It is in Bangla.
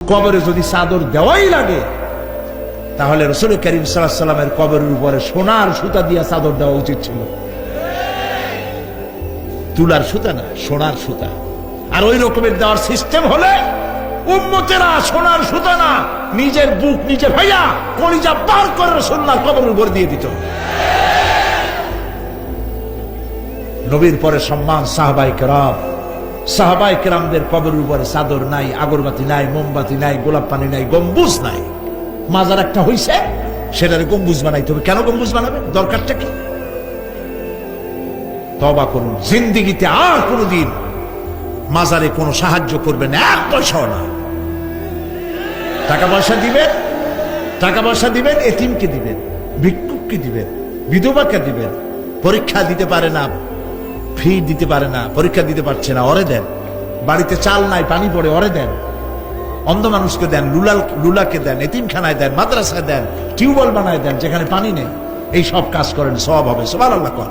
কবরে যদি চাদর দেওয়াই লাগে, তাহলে রসুল করিম সাল্লামের কবরের উপরে সোনার সুতা দিয়া চাদর দেওয়া উচিত ছিল। তুলার সুতা না, সোনার সুতা। আর ওই রকমের দেওয়ার সিস্টেম হলে উম্মতেরা সোনার সুতা না, নিজের বুক নিজে ভাইয়া কলিজা পার করে রসুল্লাহ কবরের উপর দিয়ে দিত। নবীর পরে সম্মান সাহাবাই কেরাম সাহাবাই কেরামদের কবরের উপরে চাদর নাই, আগরবাতি নাই, মোমবাতি নাই, গোলাপ পানি নাই, গম্বুজ নাই। মাজার একটা হইছে, সেটারে গম্বুজ বানাইতে হবে। কেন গম্বুজ বানাবে দরকারটা কি? তবা করুন। জিন্দিগিতে আর কোনোদিন মাজারে কোনো সাহায্য করবেন এক পয়সাও না। টাকা পয়সা দিবেন, টাকা পয়সা দিবেন, এতিমকে দিবেন, ভিক্ষুককে দিবেন, বিধবাকে দিবেন, পরীক্ষা দিতে পারে না। ফি দিতে পারে না, পরীক্ষা দিতে পারছে না অরে দেন। বাড়িতে চাল নাই, পানি পড়ে অরে দেন। অন্ধ মানুষকে দেন, লুলাল লুলাকে দেন, এতিমখানায় দেন, মাদ্রাসায় দেন, টিউবওয়েল বানায় দেন, যেখানে পানি নেই। এই সব কাজ করেন সব হবে। সবার আল্লাহ কর